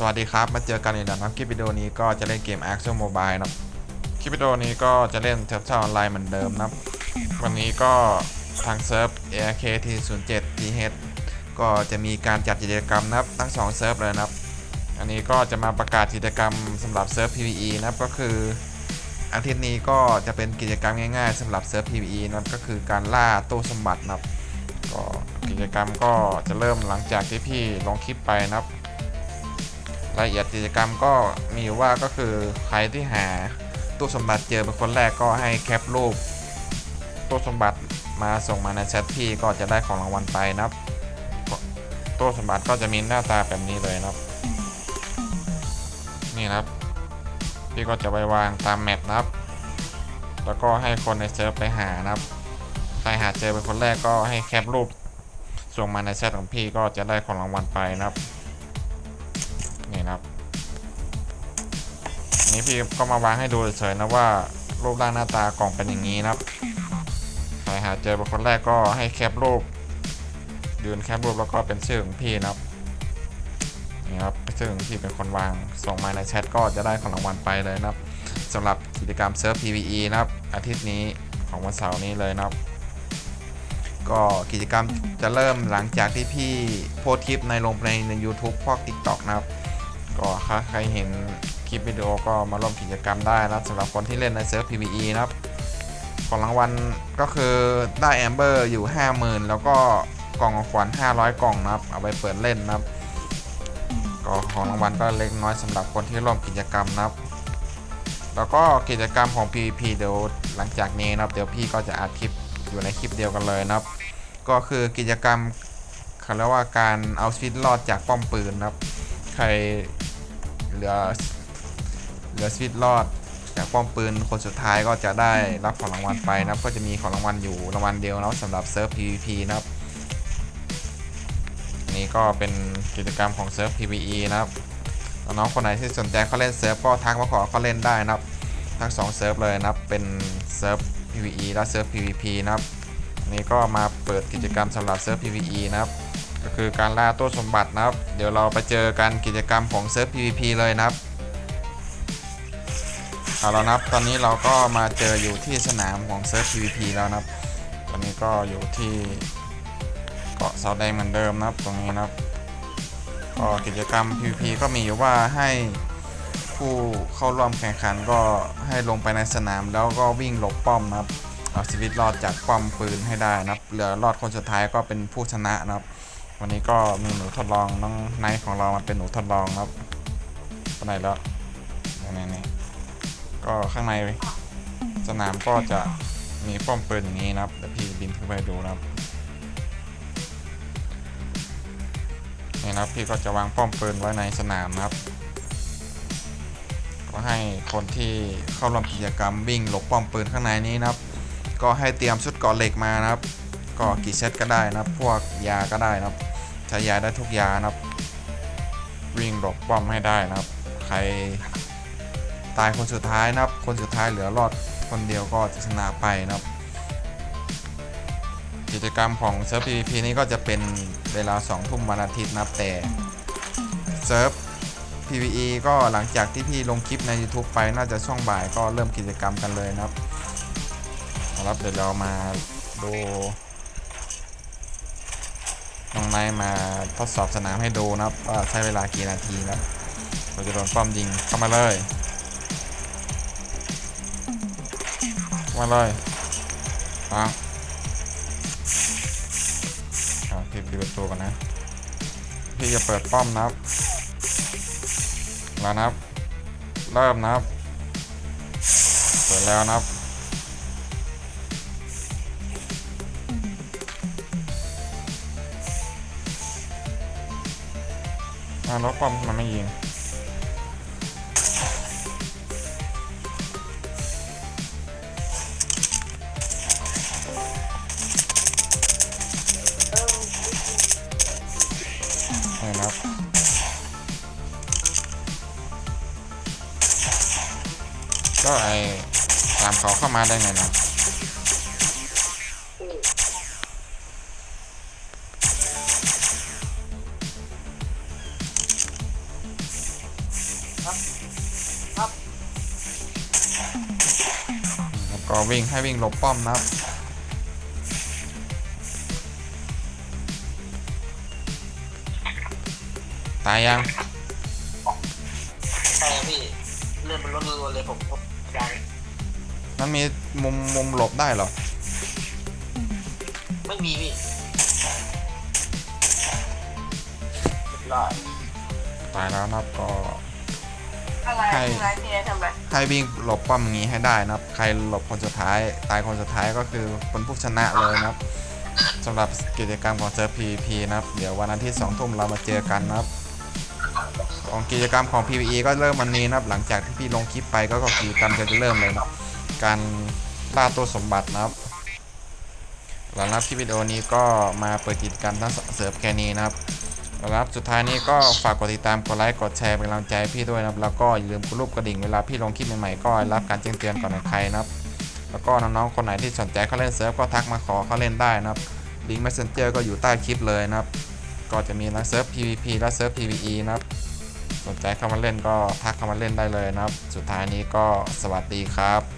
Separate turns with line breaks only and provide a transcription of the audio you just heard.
สวัสดีครับ มาเจอกันอีกแล้วนะครับคลิปวิดีโอนี้ก็จะเล่นเกม Axel Mobile นะครับคลิปวิดีโอนี้ก็จะเล่นเทปเท่าออนไลน์เหมือนเดิมนับวันนี้ก็ทางเซิร์ฟ ARKT07 TH ก็จะมีการจัดกิจกรรมนะครับทั้งสองเซิร์ฟเลยนะครับอันนี้ก็จะมาประกาศกิจกรรมสำหรับเซิร์ฟ PVE นะครับก็คืออาทิตย์นี้ก็จะเป็นกิจกรรมง่ายๆสำหรับเซิร์ฟ PVE นะครับก็คือการล่าตู้สมบัตินับก็กิจกรรมก็จะเริ่มหลังจากที่พี่ลงคลิปไปนะครับ รายละเอียดกิจกรรมก็มีอยู่ว่าก็คือใครที่หาตู้สมบัติเจอเป็นคนแรกก็ให้แคปรูปตู้สมบัติมาส่งมาในแชทพี่ก็จะได้ของรางวัลไปนะครับตู้สมบัติก็จะมีหน้าตาแบบนี้เลยนะครับ นี่นะครับ พี่ก็จะไปวางตามแมปนะครับ แล้วก็ให้คนในเซิร์ฟไปหานะครับ ใครหาเจอเป็นคนแรกก็ให้แคปรูปส่งมาในแชทของพี่ก็จะได้ของรางวัลไปนะครับ นี่นะครับนี้พี่ก็มาวางให้ดูเฉยๆนะว่ารูปร่างหน้าตากล่องเป็นอย่างนี้นะครับใครหาเจอเป็นคนแรกก็ให้แคปรูป ยืนแคปรูปแล้วก็เป็นชื่อของพี่นะครับนี่ครับชื่อของพี่เป็นคนวางส่งมาในแชทก็จะได้ของรางวัลไปเลยนะครับสำหรับกิจกรรมเซิร์ฟ PVE นะครับอาทิตย์นี้ของวันเสาร์นี้เลยนะครับ ก็กิจกรรมจะเริ่มหลังจากที่พี่โพสคลิปในลงในใน YouTube พวก TikTok นะครับ ก็ถ้าใครเห็นคลิปวิดีโอก็มาร่วมกิจกรรมได้นะสำหรับคนที่เล่นในเซิร์ฟ PVE นะครับ ของรางวัลก็คือได้แอมเบอร์อยู่ 50,000 แล้วก็กล่องของขวัญ500 กล่องนะครับ เอาไปเปิดเล่นนะครับ ก็ของรางวัลก็เล็กน้อยสำหรับคนที่ร่วมกิจกรรมนะครับ แล้วก็กิจกรรมของ PVP เดี๋ยวหลังจากนี้นะครับ เดี๋ยวพี่ก็จะอัดคลิปอยู่ในคลิปเดียวกันเลยนะครับ ก็คือกิจกรรมเขาเรียกว่าการเอาชีวิตรอดจากป้อมปืนนะครับ ใคร เหลือเหลือชีวิตรอดจากป้อมปืนคนสุดท้ายก็จะได้รับของรางวัลไปนะครับ ก็จะมีของรางวัลอยู่รางวัลเดียวนะสำหรับเซิร์ฟ PVP นะครับนนี้ก็เป็นกิจกรรมของเซิร์ฟ PVE นะครับน้องคนไหนที่สนใจเขาเล่นเซิร์ฟก็ทักมาขอเขาเล่นได้นะครับ ทั้งสองเซิร์ฟเลยนะครับ เป็นเซิร์ฟ PVE และเซิร์ฟ PVP นะครับนนี้ก็มาเปิดกิจกรรมสำหรับเซิร์ฟ PVE นะครับ ก็คือการล่าตัวสมบัตินะครับ เดี๋ยวเราไปเจอกันกิจกรรมของเซิร์ฟ PVP เลยนะครับเอาแล้วนะครับตอนนี้เราก็มาเจออยู่ที่สนามของเซิร์ฟ PVP แล้วนะครับ ตอนนี้ก็อยู่ที่เกาะเสาแดงเหมือนเดิมนะครับตรงนี้นะครับก็กิจกรรม PVP ก็มีอยู่ว่าให้ผู้เข้าร่วมแข่งขันก็ให้ลงไปในสนามแล้วก็วิ่งหลบป้อมนะครับเอาชีวิตรอดจากป้อมปืนให้ได้นะครับเหลือรอดคนสุดท้ายก็เป็นผู้ชนะนะครับ วันนี้ก็มีหนูทดลองน้องไนท์ของเรามาเป็นหนูทดลองครับไปไหนแล้วนี่นี่ก็ข้างในสนามก็จะมีป้อมปืนอย่างนี้นะครับเดี๋ยวพี่บินขึ้นไปดูนะครับนี่นะครับพี่ก็จะวางป้อมปืนไว้ในสนามนะครับ ก็ให้คนที่เข้าร่วมกิจกรรมวิ่งหลบป้อมปืนข้างในนี้นะครับ ก็ให้เตรียมชุดเกาะเหล็กมานะครับ ก็กี่เซตก็ได้นะครับพวกยาก็ได้นะครับใช้ยาได้ทุกยานะครับวิ่งหลบป้อมให้ได้นะครับ ใครตายคนสุดท้ายนะครับ คนสุดท้ายเหลือรอดคนเดียวก็จะชนะไปนะครับ กิจกรรมของเซิร์ฟ PVP นี้ก็จะเป็นเวลา2ทุ่มวันอาทิตย์นะครับแต่เซิร์ฟ PVE ก็หลังจากที่พี่ลงคลิปใน YouTube ไปน่าจะช่วงบ่ายก็เริ่มกิจกรรมกันเลยนะครับเอาละครับเดี๋ยวเรามาดู น้องไนท์มาทดสอบสนามให้ดูนะครับว่าใช้เวลากี่นาทีนะเราจะโดนป้อมยิงเข้ามาเลยมาเลยอะเอาพี่ดูประตูก่อนนะ พี่จะเปิดป้อมนะครับแล้วนะครับ เริ่มนะครับ เปิดแล้วนะครับ อ่ารถป้อมมันไม่ยิงนี่ครับก็ไอตามเขาเข้ามาได้ไงนะ ก็วิ่งให้วิ่งหลบป้อมนะครับตายยัง
ใช่ครับพี่เลื่อนมันลดรัวๆเลยผมผมยัง
มันมีมุมมุมหลบได้เหรอ
ไม่มีพี่เรียบร้อย
ตายแล้วนะครับก็
อะไร
ให้
อะไรพี่ทำอะไร
ให้วิ่งหลบป้อมอย่างนี้ให้ได้นะครับ ใครหลบคนสุดท้าย ตายคนสุดท้ายก็คือคนผู้ชนะเลยนะครับสำหรับกิจกรรมของเซิร์ฟ PVP นะครับ เดี๋ยววันอาทิตย์สองทุ่มเรามาเจอกันนะครับ ของกิจกรรมของ PVE ก็เริ่มวันนี้นะครับ หลังจากที่พี่ลงคลิปไปก็ก็กิจกรรมจะเริ่มเลยนะครับการล่าตัวสมบัตินะครับ หลังรับคลิปวิดีโอนี้ก็มาเปิดกิจกรรมทั้งเสิร์ฟแค่นี้นะครับ หลังรับสุดท้ายนี้ก็ฝากกดติดตามกดไลค์กดแชร์เป็นกำลังใจพี่ด้วยนะครับแล้วก็อย่าลืมกดรูปกระดิ่งเวลาพี่ลงคลิปใหม่ๆก็รับการแจ้งเตือนก่อนใครนะครับแล้วก็น้องๆคนไหนที่สนใจเข้าเล่นเซิร์ฟก็ทักมาขอเข้าเล่นได้นะครับลิงก์ Messenger ก็อยู่ใต้คลิปเลยนะครับ ก็จะมีทั้งเซิร์ฟ PVP และเซิร์ฟ PVE นะครับ สนใจเข้ามาเล่นก็ทักเข้ามาเล่นได้เลยนะครับ สุดท้ายนี้ก็สวัสดีครับ